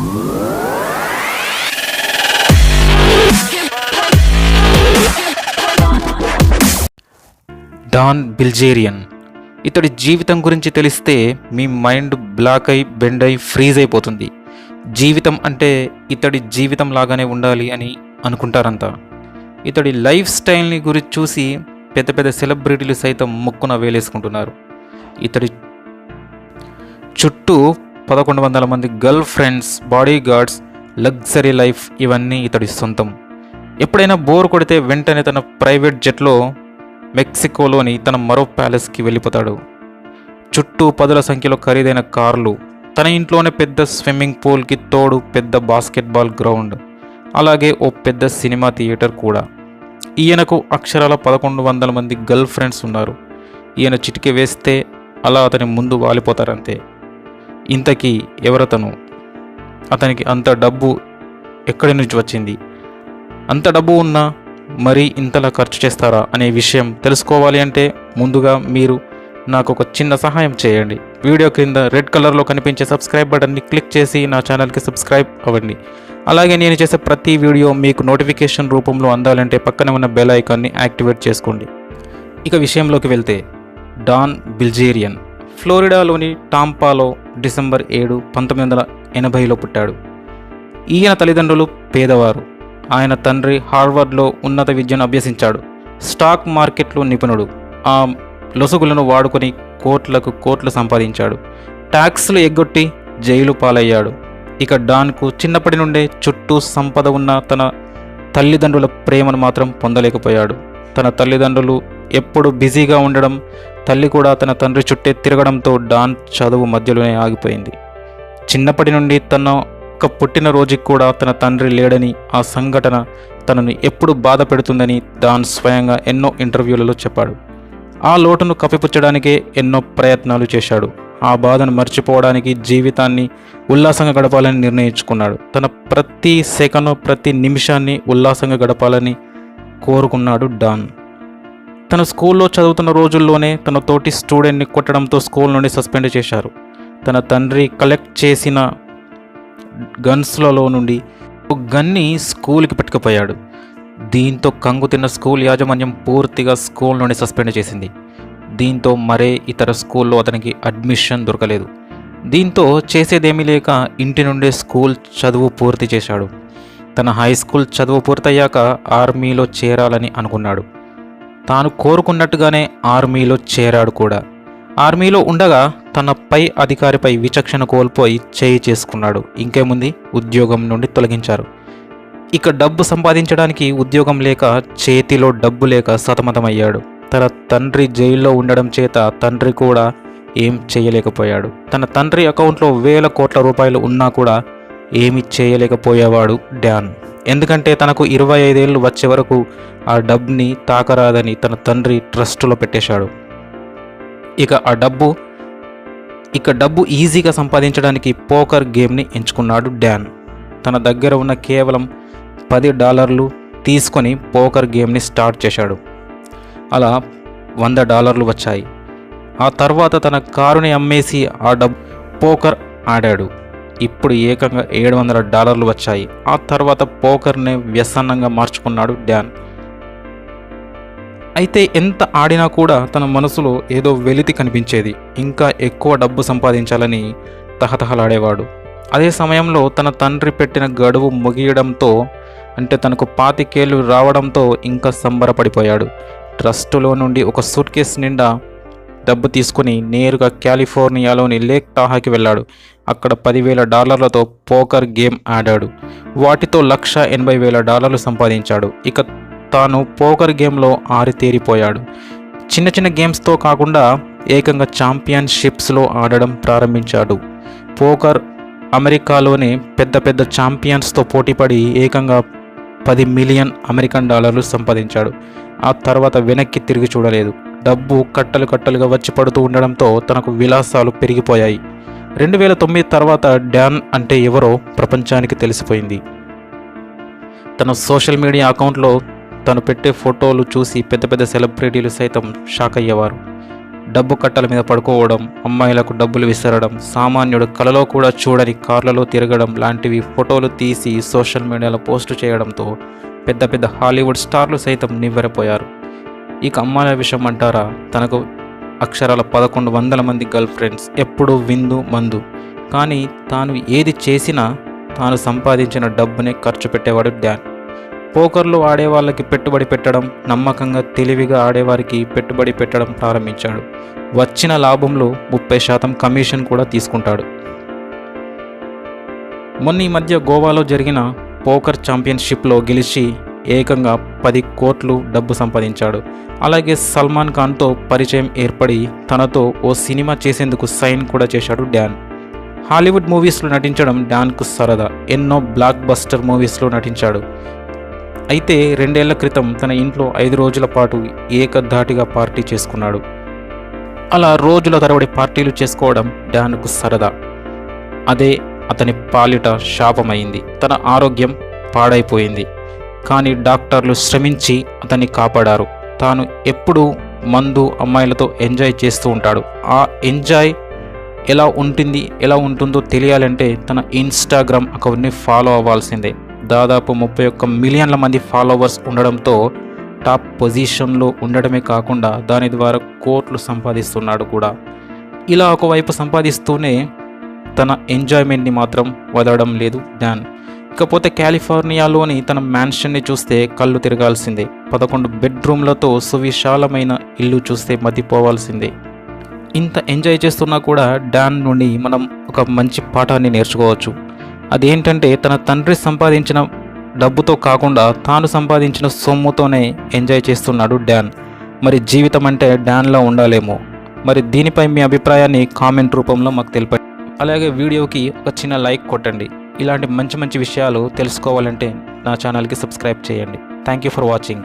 Don Bilzerian. ఇతడి జీవితం గురించి తెలిస్తే మీ మైండ్ బ్లాక్ అయి బెండ్ అయి ఫ్రీజ్ అయిపోతుంది. జీవితం అంటే ఇతడి జీవితం లాగానే ఉండాలి అని అనుకుంటారంతా ఇతడి లైఫ్ స్టైల్ని గురించి చూసి పెద్ద పెద్ద సెలబ్రిటీలు సైతం ముక్కున వేలేసుకుంటున్నారు. ఇతడి చుట్టూ పదకొండు వందల మంది girl friends body guards luxury life ఇవన్నీ ఇతడి సొంతం. ఎప్పుడైనా బోర్ కొడితే వెంటనే తన ప్రైవేట్ జెట్లో మెక్సికోలోని తన మరో ప్యాలెస్కి వెళ్ళిపోతాడు. చుట్టూ పదుల సంఖ్యలో ఖరీదైన కార్లు తన ఇంట్లోనే పెద్ద స్విమ్మింగ్ పూల్కి తోడు పెద్ద బాస్కెట్బాల్ గ్రౌండ్ అలాగే ఓ పెద్ద సినిమా థియేటర్ కూడా. ఈయనకు అక్షరాల పదకొండు వందల మంది గర్ల్ ఫ్రెండ్స్ ఉన్నారు. ఈయన చిటికి వేస్తే అలా అతని ముందు వాలిపోతారంతే. ఇంతకీ ఎవరతను? అతనికి అంత డబ్బు ఎక్కడి నుంచి వచ్చింది? అంత డబ్బు ఉన్నా మరీ ఇంతలా ఖర్చు చేస్తారా అనే విషయం తెలుసుకోవాలి అంటే ముందుగా మీరు నాకు ఒక చిన్న సహాయం చేయండి. వీడియో క్రింద రెడ్ కలర్లో కనిపించే సబ్స్క్రైబ్ బటన్ని క్లిక్ చేసి నా ఛానల్కి సబ్స్క్రైబ్ అవ్వండి. అలాగే నేను చేసే ప్రతి వీడియో మీకు నోటిఫికేషన్ రూపంలో అందాలంటే పక్కన ఉన్న బెల్ ఐకాన్ని యాక్టివేట్ చేసుకోండి. ఇక విషయంలోకి వెళ్తే డాన్ బిల్జేరియన్. ఫ్లోరిడాలోని టాంపాలో డిసెంబర్ ఏడు పంతొమ్మిది వందల ఎనభైలో పుట్టాడు. ఈయన తల్లిదండ్రులు పేదవారు. ఆయన తండ్రి హార్వర్డ్లో ఉన్నత విద్యను అభ్యసించాడు. స్టాక్ మార్కెట్లో నిపుణుడు. ఆ లొసుగులను వాడుకొని కోట్లకు కోట్లు సంపాదించాడు. ట్యాక్స్లు ఎగ్గొట్టి జైలు పాలయ్యాడు. ఇక డాన్కు చిన్నప్పటి నుండే చుట్టూ సంపద ఉన్న తన తల్లిదండ్రుల ప్రేమను మాత్రం పొందలేకపోయాడు. తన తల్లిదండ్రులు ఎప్పుడు బిజీగా ఉండడం తల్లి కూడా తన తండ్రి చుట్టే తిరగడంతో డాన్ చదువు మధ్యలోనే ఆగిపోయింది. చిన్నప్పటి నుండి తన ఒక్క పుట్టినరోజుకి కూడా తన తండ్రి లేడని ఆ సంఘటన తనను ఎప్పుడు బాధ పెడుతుందని డాన్ స్వయంగా ఎన్నో ఇంటర్వ్యూలలో చెప్పాడు. ఆ లోటును కప్పిపుచ్చడానికే ఎన్నో ప్రయత్నాలు చేశాడు. ఆ బాధను మర్చిపోవడానికి జీవితాన్ని ఉల్లాసంగా గడపాలని నిర్ణయించుకున్నాడు. తన ప్రతి సెకండ్ ప్రతి నిమిషాన్ని ఉల్లాసంగా గడపాలని కోరుకున్నాడు డాన్. తన స్కూల్లో చదువుతున్న రోజుల్లోనే తన తోటి స్టూడెంట్ని కొట్టడంతో స్కూల్ నుండి సస్పెండ్ చేశారు. తన తండ్రి కలెక్ట్ చేసిన గన్స్లలో నుండి ఒక గన్ని స్కూల్కి పట్టుకుపోయాడు. దీంతో కంగు తిన్న స్కూల్ యాజమాన్యం పూర్తిగా స్కూల్ నుండి సస్పెండ్ చేసింది. దీంతో మరే ఇతర స్కూల్లో అతనికి అడ్మిషన్ దొరకలేదు. దీంతో చేసేదేమీ లేక ఇంటి నుండే స్కూల్ చదువు పూర్తి చేశాడు. తన హై స్కూల్ చదువు పూర్తయ్యాక ఆర్మీలో చేరాలని అనుకున్నాడు. తాను కోరుకున్నట్టుగానే ఆర్మీలో చేరాడు కూడా. ఆర్మీలో ఉండగా తన పై అధికారిపై విచక్షణ కోల్పోయి చేయి చేసుకున్నాడు. ఇంకేముంది? ఉద్యోగం నుండి తొలగించారు. ఇక డబ్బు సంపాదించడానికి ఉద్యోగం లేక చేతిలో డబ్బు లేక సతమతమయ్యాడు. తన తండ్రి జైల్లో ఉండడం చేత తండ్రి కూడా ఏం చేయలేకపోయాడు. తన తండ్రి అకౌంట్లో వేల కోట్ల రూపాయలు ఉన్నా కూడా ఏమి చేయలేకపోయేవాడు డ్యాన్. ఎందుకంటే తనకు ఇరవై ఐదేళ్ళు వచ్చే వరకు ఆ డబ్బుని తాకరాదని తన తండ్రి ట్రస్టులో పెట్టేశాడు. ఇక ఆ డబ్బు ఇక డబ్బు ఈజీగా సంపాదించడానికి పోకర్ గేమ్ని ఎంచుకున్నాడు డ్యాన్ తన దగ్గర ఉన్న కేవలం పది డాలర్లు తీసుకొని పోకర్ గేమ్ని స్టార్ట్ చేశాడు. అలా వంద డాలర్లు వచ్చాయి. ఆ తర్వాత తన కారుని అమ్మేసి ఆ డబ్బు పోకర్ ఆడాడు. ఇప్పుడు ఏకంగా ఏడు వందల డాలర్లు వచ్చాయి. ఆ తర్వాత పోకర్నే వ్యసనంగా మార్చుకున్నాడు డ్యాన్ అయితే ఎంత ఆడినా కూడా తన మనసులో ఏదో వెలితి కనిపించేది. ఇంకా ఎక్కువ డబ్బు సంపాదించాలని తహతహలాడేవాడు. అదే సమయంలో తన తండ్రి పెట్టిన గడువు ముగియడంతో అంటే తనకు పాతికేళ్ళు రావడంతో ఇంకా సంబరపడిపోయాడు. ట్రస్టులో నుండి ఒక సూట్ కేస్ నిండా డబ్బు తీసుకుని నేరుగా కాలిఫోర్నియాలోని లేక్ టాహాకి వెళ్ళాడు. అక్కడ పదివేల డాలర్లతో పోకర్ గేమ్ ఆడాడు. వాటితో లక్ష ఎనభై వేల డాలర్లు సంపాదించాడు. ఇక తాను పోకర్ గేమ్లో ఆరితేరిపోయాడు చిన్న చిన్న గేమ్స్తో కాకుండా ఏకంగా ఛాంపియన్షిప్స్లో ఆడడం ప్రారంభించాడు. పోకర్ అమెరికాలోని పెద్ద పెద్ద ఛాంపియన్స్తో పోటీపడి ఏకంగా పది మిలియన్ అమెరికన్ డాలర్లు సంపాదించాడు. ఆ తర్వాత వెనక్కి తిరిగి చూడలేదు. డబ్బు కట్టలు కట్టలుగా వచ్చి పడుతూ ఉండడంతో తనకు విలాసాలు పెరిగిపోయాయి. రెండు వేల తొమ్మిది తర్వాత డ్యాన్ అంటే ఎవరో ప్రపంచానికి తెలిసిపోయింది. తన సోషల్ మీడియా అకౌంట్లో తను పెట్టే ఫోటోలు చూసి పెద్ద పెద్ద సెలబ్రిటీలు సైతం షాక్ అయ్యేవారు. డబ్బు కట్టల మీద పడుకోవడం అమ్మాయిలకు డబ్బులు విసరడం సామాన్యుడు కలలో కూడా చూడని కార్లలో తిరగడం లాంటివి ఫోటోలు తీసి సోషల్ మీడియాలో పోస్టు చేయడంతో పెద్ద పెద్ద హాలీవుడ్ స్టార్లు సైతం నివ్వెరపోయారు. ఇక అమ్మాయిల విషయం అంటారా? తనకు అక్షరాల పదకొండు వందల మంది గర్ల్ ఫ్రెండ్స్. ఎప్పుడూ విందు మందు. కానీ తాను ఏది చేసినా తాను సంపాదించిన డబ్బునే ఖర్చు పెట్టేవాడు డ్యాన్ పోకర్లు ఆడే వాళ్ళకి పెట్టుబడి పెట్టడం నమ్మకంగా తెలివిగా ఆడేవారికి పెట్టుబడి పెట్టడం ప్రారంభించాడు. వచ్చిన లాభంలో ముప్పై శాతం కమిషన్ కూడా తీసుకుంటాడు. మొన్న ఈ మధ్య గోవాలో జరిగిన పోకర్ ఛాంపియన్షిప్లో గెలిచి ఏకంగా పది కోట్లు డబ్బు సంపాదించాడు. అలాగే సల్మాన్ ఖాన్తో పరిచయం ఏర్పడి తనతో ఓ సినిమా చేసేందుకు సైన్ కూడా చేశాడు డ్యాన్ హాలీవుడ్ మూవీస్లో నటించడం డ్యాన్కు సరదా. ఎన్నో బ్లాక్ బస్టర్ మూవీస్లో నటించాడు. అయితే రెండేళ్ళ క్రితం తన ఇంట్లో ఐదు రోజుల పాటు ఏకధాటిగా పార్టీ చేసుకున్నాడు. అలా రోజుల తరబడి పార్టీలు చేసుకోవడం డ్యాన్కు సరదా. అదే అతని పాలిట శాపమైంది. తన ఆరోగ్యం పాడైపోయింది. కానీ డాక్టర్లు శ్రమించి అతన్ని కాపాడారు. తాను ఎప్పుడూ మందు అమ్మాయిలతో ఎంజాయ్ చేస్తూ ఉంటాడు. ఆ ఎంజాయ్ ఎలా ఉంటుంది ఎలా ఉంటుందో తెలియాలంటే తన ఇన్స్టాగ్రామ్ అకౌంట్ని ఫాలో అవ్వాల్సిందే. దాదాపు ముప్పై ఒక్క మిలియన్ల మంది ఫాలోవర్స్ ఉండడంతో టాప్ పొజిషన్లో ఉండడమే కాకుండా దాని ద్వారా కోట్లు సంపాదిస్తున్నాడు కూడా. ఇలా ఒకవైపు సంపాదిస్తూనే తన ఎంజాయ్మెంట్ని మాత్రం వదలడం లేదు డాన్ ఇకపోతే కాలిఫోర్నియాలోని తన మ్యాన్షన్ని చూస్తే కళ్ళు తిరగాల్సిందే. పదకొండు బెడ్రూమ్లతో సువిశాలమైన ఇల్లు చూస్తే మతిపోవాల్సిందే. ఇంత ఎంజాయ్ చేస్తున్నా కూడా డాన్ నుండి మనం ఒక మంచి పాఠాన్ని నేర్చుకోవచ్చు. అదేంటంటే తన తండ్రి సంపాదించిన డబ్బుతో కాకుండా తాను సంపాదించిన సొమ్ముతోనే ఎంజాయ్ చేస్తున్నాడు డాన్. మరి జీవితం అంటే డాన్లో ఉండాలేమో. మరి దీనిపై మీ అభిప్రాయాన్ని కామెంట్ రూపంలో మాకు తెలిపండి. అలాగే వీడియోకి ఒక చిన్న లైక్ కొట్టండి. ఇలాంటి మంచి మంచి విషయాలు తెలుసుకోవాలంటే నా ఛానల్కి సబ్స్క్రైబ్ చేయండి. Thank you for watching